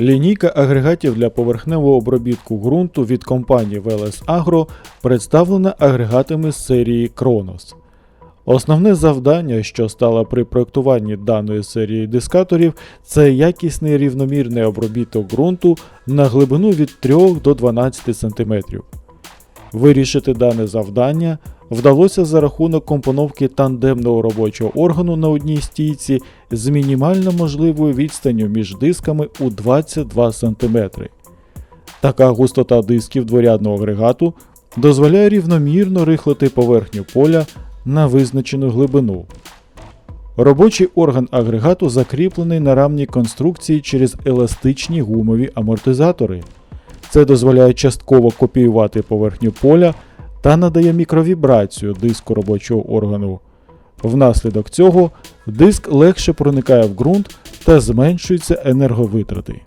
Лінійка агрегатів для поверхневого обробітку ґрунту від компанії VLS Agro представлена агрегатами з серії Kronos. Основне завдання, що стало при проєктуванні даної серії дискаторів, це якісний рівномірний обробіток ґрунту на глибину від 3 до 12 см. Вирішити дане завдання вдалося за рахунок компоновки тандемного робочого органу на одній стійці з мінімально можливою відстанню між дисками у 22 см. Така густота дисків дворядного агрегату дозволяє рівномірно рихлити поверхню поля на визначену глибину. Робочий орган агрегату закріплений на рамній конструкції через еластичні гумові амортизатори. Це дозволяє частково копіювати поверхню поля та надає мікровібрацію диску робочого органу. Внаслідок цього диск легше проникає в ґрунт та зменшуються енерговитрати.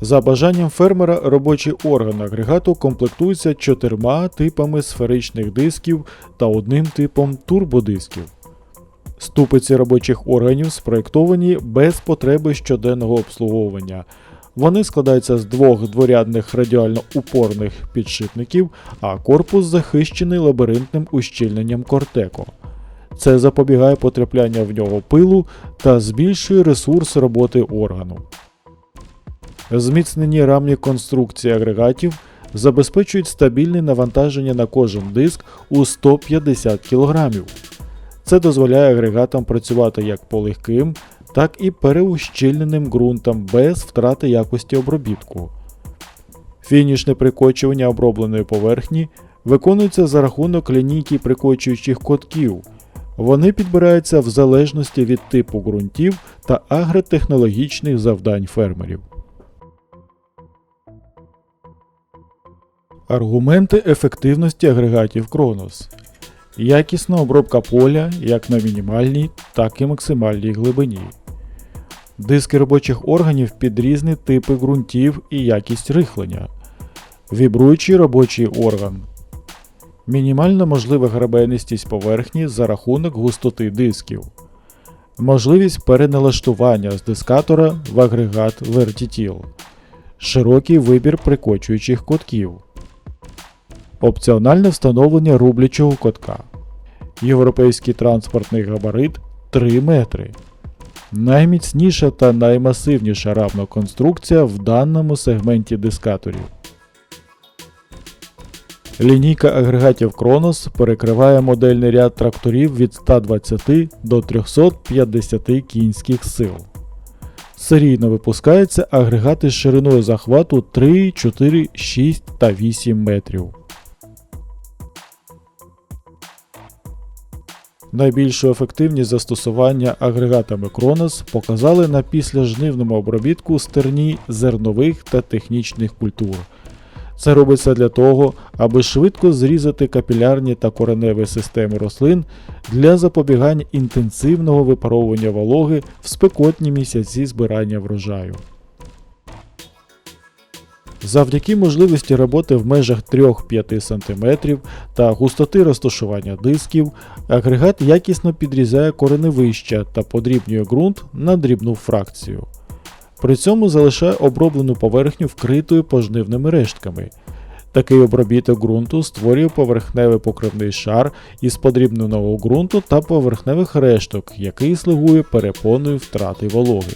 За бажанням фермера робочий орган агрегату комплектується чотирма типами сферичних дисків та одним типом турбодисків. Ступиці робочих органів спроєктовані без потреби щоденного обслуговування. Вони складаються з двох дворядних радіально упорних підшипників, а корпус захищений лабіринтним ущільненням кортеко. Це запобігає потрапляння в нього пилу та збільшує ресурс роботи органу. Зміцнені рамні конструкції агрегатів забезпечують стабільне навантаження на кожен диск у 150 кг. Це дозволяє агрегатам працювати як по легким, так і переущільненим ґрунтам без втрати якості обробітку. Фінішне прикочування обробленої поверхні виконується за рахунок лінійки прикочуючих котків. Вони підбираються в залежності від типу ґрунтів та агротехнологічних завдань фермерів. Аргументи ефективності агрегатів Кронос. Якісна обробка поля як на мінімальній, так і максимальній глибині. Диски робочих органів під різні типи ґрунтів і якість рихлення. Вібруючий робочий орган. Мінімальна можлива грабенистість поверхні за рахунок густоти дисків. Можливість переналаштування з дискатора в агрегат Vertitil. Широкий вибір прикочуючих котків. Опціональне встановлення рублячого котка. Європейський транспортний габарит 3 метри. Найміцніша та наймасивніша рамна конструкція в даному сегменті дискаторів. Лінійка агрегатів Kronos перекриває модельний ряд тракторів від 120 до 350 кінських сил. Серійно випускаються агрегати з шириною захвату 3, 4, 6 та 8 метрів. Найбільшу ефективність застосування агрегатами Кронос показали на післяжнивному обробітку стерні зернових та технічних культур. Це робиться для того, аби швидко зрізати капілярні та кореневі системи рослин для запобігання інтенсивного випаровування вологи в спекотні місяці збирання врожаю. Завдяки можливості роботи в межах 3-5 см та густоти розташування дисків, агрегат якісно підрізає кореневища та подрібнює ґрунт на дрібну фракцію. При цьому залишає оброблену поверхню вкритою пожнивними рештками. Такий обробіток ґрунту створює поверхневий покривний шар із подрібненого ґрунту та поверхневих решток, який слугує перепоною втрати вологи.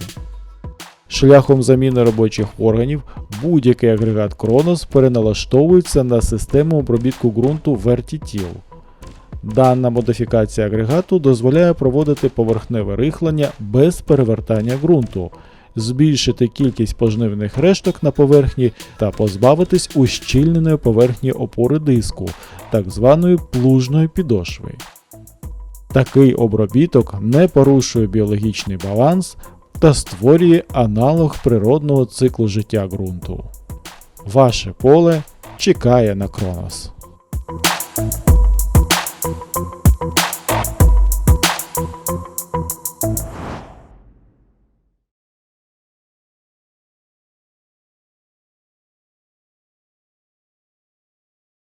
Шляхом заміни робочих органів будь-який агрегат Kronos переналаштовується на систему обробітку ґрунту Vertitil. Дана модифікація агрегату дозволяє проводити поверхневе рихлення без перевертання ґрунту, збільшити кількість пожнивних решток на поверхні та позбавитись ущільненої поверхні опори диску, так званої плужної підошви. Такий обробіток не порушує біологічний баланс та створює аналог природного циклу життя ґрунту. Ваше поле чекає на Кронос.